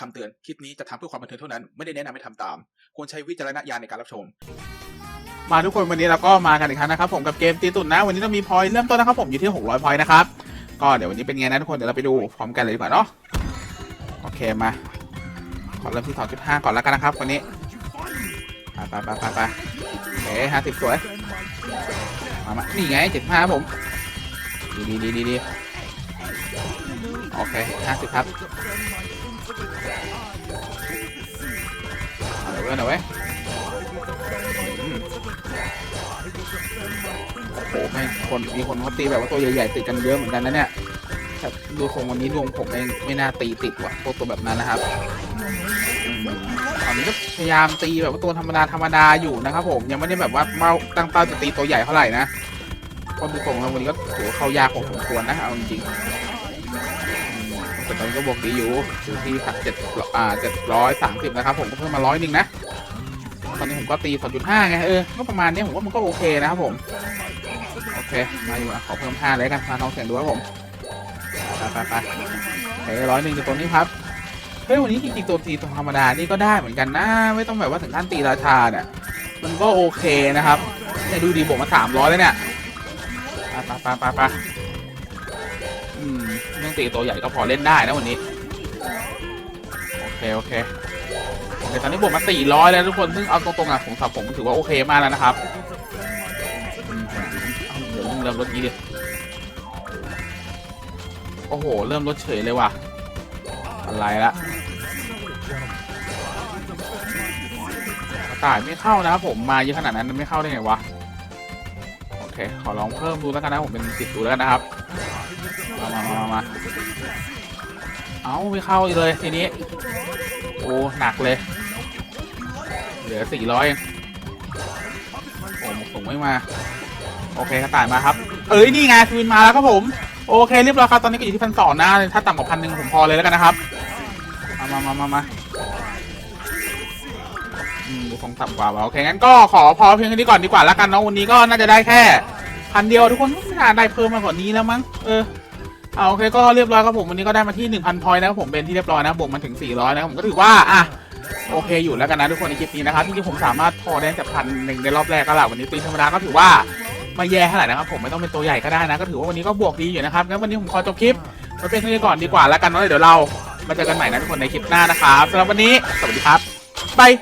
คำเตือนคลิปนี้จะทำเพื่อความบันเทิงเท่านั้น ไม่ได้แนะนำให้ทำตาม ควรใช้วิจารณญาณในการรับชม มาทุกคนวันนี้เราก็มากันอีกครั้งนะครับผมกับเกมตีตุ่นนะ วันนี้เรามีพอยต์เริ่มต้นนะครับผมอยู่ที่ 600พอยต์นะครับก็เดี๋ยววันนี้เป็นไงนะทุกคนเดี๋ยวเราไปดูพร้อมกันเลยดีกว่าเนาะโอเคมาขอเริ่มที่ 2.5 ก่อนแล้วกันนะครับวันนี้ไปไปไปไปไปโอเคห้าสิบสวยมามานี่ไงเจ็ดห้าผมดีดีดีดีดีโอเคห้าสิบครับ เอาเลยเว้ยเอาเว้ยอืมโอ้โหไม่คนมีคนเขาตีแบบว่าตัวใหญ่ๆติดกันเยอะเหมือนกันนะเนี่ยแต่ดูทรงวันนี้ดวงผมเองไม่น่าตีติดว่ะพวกตัวแบบนั้นนะครับอืมตอนนี้ก็พยายามตีแบบว่าตัวธรรมดาธรรมดาอยู่นะครับผมยังไม่ได้แบบว่าเมาตั้งเป้าจะตีตัวใหญ่เท่าไหร่นะก็ดูทรงแล้ววันนี้ก็ถือว่าเข้ายากพอสมควรนะเอาจริงๆ แต่ตอนนี้ก็บวกดีอยู่อยู่ที่สักเจ็ดอ่าเจ็ดร้อยสามสิบนะครับ ผมก็เพิ่มมาร้อยหนึ่งนะ ตอนนี้ผมก็ตีสองจุดห้าไงเออ ก็ประมาณนี้ผมว่ามันก็โอเคนะครับผม โอเค มาอยู่อะขอเพิ่มห้าเลยกันมาลองเสียงดูครับผมไปไปไปเฮ้ร้อยหนึ่งในตัวนี้ครับ เฮ้ยวันนี้จริงๆตัวตีตัวธรรมดานี่ก็ได้เหมือนกันนะ ไม่ต้องแบบว่าถึงขั้นตีราชาเนี่ย มันก็โอเคนะครับเนี่ยดูดีบวกมาสามร้อยแล้วเนี่ยไปไปไปไป อืมเรื่องตีตัวใหญ่ก็พอเล่นได้นะวันนี้ โอเค โอเคแต่ตอนนี้บวกมา 400 แล้วทุกคน ซึ่งเอาตรงๆอะผมสับผมถือว่าโอเคมากแล้วนะครับเอาเดี๋ยวเริ่มลดนี้ดิโอ้โห เริ่มลดเฉยเลยว่ะ อะไรละกระตายไม่เข้านะครับผมมาเยอะขนาดนั้นมันไม่เข้าได้ไงวะ โอเค ขอลองเพิ่มดูแล้วกันนะผมเป็นสิบดูแล้วกันนะครับ มามามามาเอาไม่เข้าอีกเลยทีนี้ โอ้หนักเลย เหลือสี่ร้อยโอ้ส่งไม่มา โอเคกระต่ายมาครับ เอ้ยนี่ไงทวินมาแล้วครับผม โอเคเรียบร้อยครับตอนนี้ก็อยู่ที่พันสองนะถ้าต่ำกว่าพันหนึ่งผมพอเลยแล้วกันนะครับ มามามามามาอืมคงต่ำกว่าว่ะโอเคงั้นก็ขอพอเพียงแค่นี้ก่อนดีกว่าแล้วกันเนาะวันนี้ก็น่าจะได้แค่ พันเดียวทุกคนไม่น่าได้เพิ่มมากกว่านี้แล้วมั้งเออเอาโอเคก็เรียบร้อยครับผมวันนี้ก็ได้มาที่ 1,000พอยต์นะครับผมเป็นที่เรียบร้อยนะบวกมาถึง 400 นะครับผมก็ถือว่าอะโอเคอยู่แล้วกันนะทุกคนในคลิปนี้นะครับจริงผมสามารถพอได้จากพันหนึ่งในรอบแรกก็แหละวันนี้ตีธรรมดาก็ถือว่าไม่แย่เท่าไหร่นะครับผมไม่ต้องเป็นตัวใหญ่ก็ได้นะ ก็ถือว่าวันนี้ก็บวกดีอยู่นะครับงั้นวันนี้ผมขอจบคลิปไว้เป็นเท่านี้ก่อนดีกว่าแล้วกันเนาะเดี๋ยวเรามาเจอกันใหม่นะทุกคนในคลิปหน้านะครับสำหรับวันนี้สวัสดีครับบาย